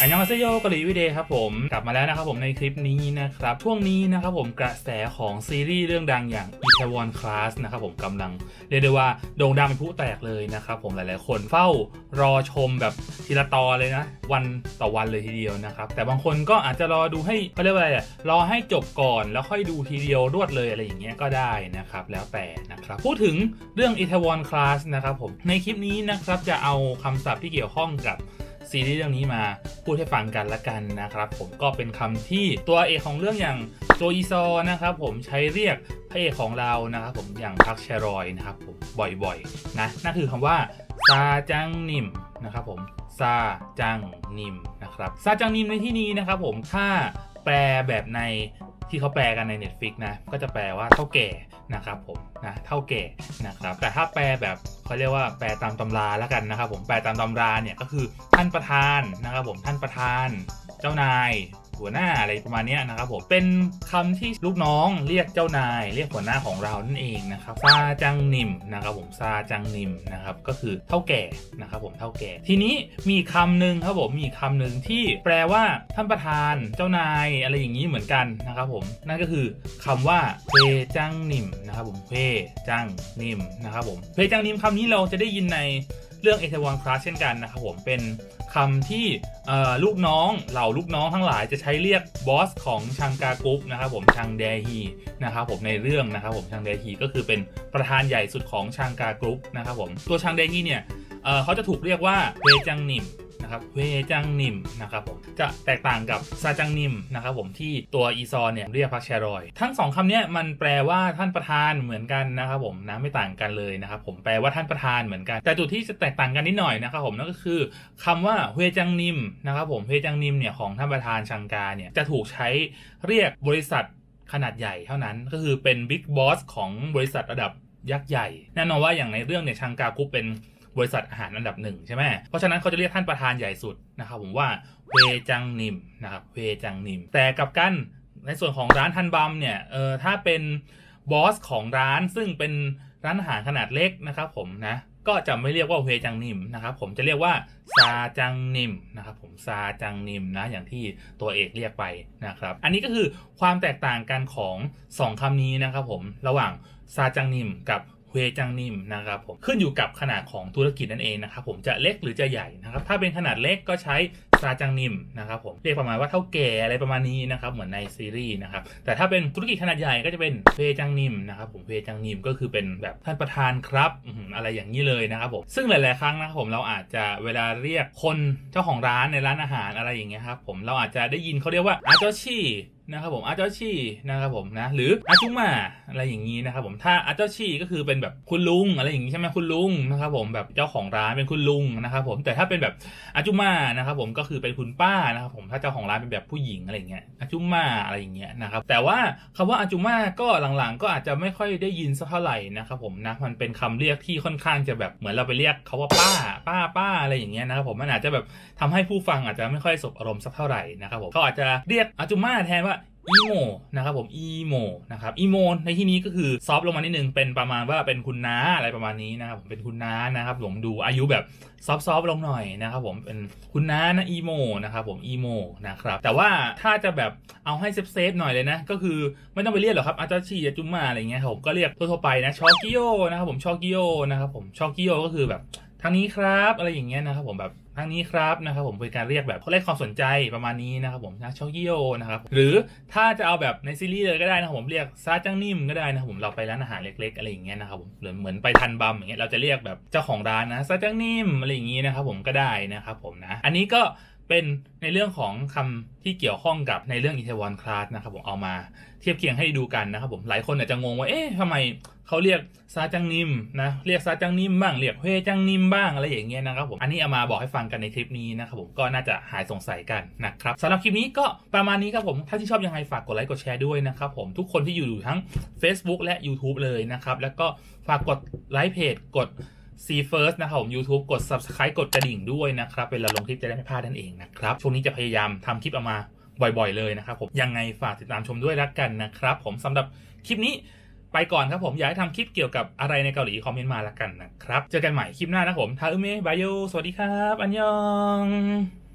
อันยองอาเซโยเกาหลีวิเดย์ครับผม กลับมาแล้วนะครับผมในคลิปนี้นะครับ ช่วงนี้นะครับผมกระแสของซีรีส์เรื่องดังอย่าง i t a w o n Class นะครับผมกำลังเรียกได้ว่าโด่งดังเป็นผู้แตกเลยนะครับผมหลายๆ คนเฝ้ารอชมแบบทีละตอนเลยนะ วันต่อวันเลยทีเดียวนะครับ แต่บางคนก็อาจจะรอดูให้เขาเรียกว่าอะไรอะรอให้จบก่อนแล้วค่อยดูทีเดียวรวดเลยอะไรอย่างเงี้ยก็ได้นะครับแล้วแต่นะครับพูดถึงเรื่อง i t a w o n Class นะครับผมในคลิปนี้นะครับจะเอาคำศัพท์ที่เกี่ยวข้องกับ ซีรีส์เรื่องนี้มาพูดให้ฟังกันละกันนะครับผมก็เป็นคำที่ตัวเอกของเรื่องอย่างโจอีซอนะครับผมใช้เรียกพระเอกของเรานะครับผมอย่างพักเชรอยนะครับผมบ่อยๆนะนั่นคือคำว่าซาจังนิมนะครับผมซาจังนิมนะครับซาจังนิมในที่นี้นะครับผมถ้าแปลแบบในที่เขาแปลกันใน Netflix นะก็จะแปลว่าเท่าแก่ นะครับผมนะเท่าแก่นะครับแต่ถ้าแปลแบบเขาเรียกว่าแปลตามตำราแล้วกันนะครับผมแปลตามตำราเนี่ยก็คือท่านประธานนะครับผมท่านประธาน เจ้านาย หัวหน้าอะไรประมาณนี้นะครับผมเป็นคำที่ลูกน้องเรียกเจ้านาย เรียกหัวหน้าของเรานั่นเองนะครับซาจังนิมนะครับผมซาจังนิมนะครับก็คือเท่าแก่นะครับผมเท่าแก่ ทีนี้มีคำหนึ่งครับผมมีคำหนึ่งที่แปลว่าท่านประธานเจ้านายอะไรอย่างนี้เหมือนกันนะครับผมนั่นก็คือคำว่าเพจังนิมนะครับผมเพจังนิมนะครับผมเพจังนิมคำนี้เราจะได้ยินใน รื่องเอเทวอนคลาสเช่นกันนะครับผมเป็นคำที่ลูกน้องเหล่าลูกน้องทั้งหลายจะใช้เรียกบอสของชังกากรุ๊ปนะครับผมชังเดฮีนะครับผมในเรื่องนะครับผมชังเดฮีก็คือเป็นประธานใหญ่สุดของชังกากรุ๊ปนะครับผมตัวชังเดฮีเนี่ยเอ่อเขาจะถูกเรียกว่าเวจังนิม นะครับเวจังนิมนะครับผมจะแตกต่างกับซาจังนิมนะครับผมที่ตัวอีซอนเนี่ยเรียกพักแชรอย ทั้งสองคำนี้มันแปลว่าท่านประธานเหมือนกันนะครับผมนะไม่ต่างกันเลยนะครับผมแปลว่าท่านประธานเหมือนกัน แต่จุดที่จะแตกต่างกันนิดหน่อยนะครับผมนั่นก็คือคำว่าเฮจังนิมนะครับผมเฮจังนิมเนี่ยของท่านประธานชังกาเนี่ยจะถูกใช้เรียกบริษัทขนาดใหญ่เท่านั้นก็คือเป็นบิ๊กบอสของบริษัทระดับยักษ์ใหญ่ แน่นอนว่าอย่างในเรื่องเนี่ยชังกากรุ๊ปเป็น บริษัทอาหารอันดับหนึ่งใช่ไหมเพราะฉะนั้นเขาจะเรียกท่านประธานใหญ่สุดนะครับผมว่าเวจังนิมนะครับเวจังนิม แต่กับกันในส่วนของร้านทันบัมเนี่ยเออถ้าเป็นบอสของร้านซึ่งเป็นร้านอาหารขนาดเล็กนะครับผมนะก็จะไม่เรียกว่าเวจังนิมนะครับผมจะเรียกว่าซาจังนิมนะครับผมซาจังนิมนะอย่างที่ตัวเอกเรียกไปนะครับ อันนี้ก็คือความแตกต่างกันของสองคำนี้นะครับผมระหว่างซาจังนิมกับ เฮจังนิมนะครับผมขึ้นอยู่กับขนาดของธุรกิจนั่นเองนะครับผมจะเล็กหรือจะใหญ่นะครับถ้าเป็นขนาดเล็กก็ใช้ซาจังนิมนะครับผมเรียกประมาณว่าเท่าแก่อะไรประมาณนี้นะครับเหมือนในซีรีส์นะครับแต่ถ้าเป็นธุรกิจขนาดใหญ่ก็จะเป็นเฮจังนิมนะครับผมเฮจังนิมก็คือเป็นแบบท่านประธานครับอะไรอย่างนี้เลยนะครับผมซึ่งหลาย ๆ ครั้งนะครับผมเราอาจจะเวลาเรียกคนเจ้าของร้านในร้านอาหารอะไรอย่างเงี้ยครับผมเราอาจจะได้ยินเขาเรียกว่าอาโจชิ นะครับผมอาเจ้าชีนะครับผมนะหรืออาจุมาอะไรอย่างนี้นะครับผมถ้าอาเจ้าชีก็คือเป็นแบบคุณลุงอะไรอย่างนี้ใช่ไหมคุณลุงนะครับผมแบบเจ้าของร้านเป็นคุณลุงนะครับผมแต่ถ้าเป็นแบบอาจุมานะครับผมก็คือเป็นคุณป้านะครับผมถ้าเจ้าของร้านเป็นแบบผู้หญิงอะไรอย่างเงี้ยอาจุมาอะไรอย่างเงี้ยนะครับแต่ว่าคำว่าอาจุมาก็หลังๆ ก็อาจจะไม่ค่อยได้ยินสักเท่าไหร่นะครับผมนะมันเป็นคำเรียกที่ค่อนข้างจะแบบเหมือนเราไปเรียกเขาว่าป้า ป้าป้าอะไรอย่างเงี้ยนะครับผมมันอาจจะแบบทำให้ผู้ฟังอาจจะไม่ค่อยสบอารมณ์สักเท่าไหร่นะครับผมเขาอาจจะเรียกอาจุมาแทนว่า อีโมนะครับผมอีโมนะครับอีโมในที่นี้ก็คือซอฟลงมานิดนึงเป็นประมาณว่าเป็นคุณน้าอะไรประมาณนี้นะครับผมเป็นคุณน้านะครับผมดูอายุแบบซอฟต์ๆลงหน่อยนะครับผมเป็นคุณน้านะอีโมนะครับผมอีโมนะครับแต่ว่าถ้าจะแบบเอาให้เซฟๆหน่อยเลยนะ ก็คือไม่ต้องไปเรียกหรอกครับอาจารย์ชีจุมมาอะไรเงี้ยผมก็เรียกทั่วๆไปนะชอกิโยนะครับผมชอกิโยนะครับผมชอกิโยก็คือแบบางนี้ครับอะไรอย่างเงี้ยนะครับผมแบบทางนี้ครับนะครับผมเป็นการเรียกแบบเขาเรียกความสนใจประมาณนี้นะครับผมนะชอกิโยนะครับหรือถ้าจะเอาแบบในซีรีส์เลยก็ได้นะครับผมเรียกซาจังนิมก็ได้นะครับผมเราไปร้านอาหารเล็ก ๆ อะไรอย่างเงี้ยนะครับผมหรือเหมือนไปทันบัมอย่างเงี้ยเราจะเรียกแบบเจ้าของร้านนะซาจังนิมอะไรอย่างงี้นะครับผมก็ได้นะครับผมนะอันนี้ก็ เป็นในเรื่องของคำที่เกี่ยวข้องกับในเรื่องอิตาวันคลาสนะครับผมเอามาเทียบเคียงให้ดูกันนะครับผมหลายคนอาจจะงงว่าเอ๊ะทำไมเขาเรียกซาจังนิมนะเรียกซาจังนิมบ้างเรียกเฮจังนิมบ้างอะไรอย่างเงี้ยนะครับผมอันนี้เอามาบอกให้ฟังกันในคลิปนี้นะครับผมก็น่าจะหายสงสัยกันนะครับสำหรับคลิปนี้ก็ประมาณนี้ครับผมถ้าที่ชอบยังไงฝากกดไลค์กดแชร์ด้วยนะครับผมทุกคนที่อยู่ทั้ง Facebook และ YouTube เลยนะครับแล้วก็ฝากกดไลค์เพจกด C First นะครับผม YouTube กด Subscribe กดกระดิ่งด้วยนะครับ เวลาลงคลิปจะได้ไม่พลาดนั่นเองนะครับ ช่วงนี้จะพยายามทำคลิปออกมาบ่อยๆเลยนะครับผมยังไงฝากติดตามชมด้วยละกันนะครับ ผมสำหรับคลิปนี้ไปก่อนครับผม อยากให้ทำคลิปเกี่ยวกับอะไรในเกาหลีคอมเมนต์มาละกันนะครับ เจอกันใหม่คลิปหน้านะผมทาอุเมะบายโยสวัสดีครับ อันยอง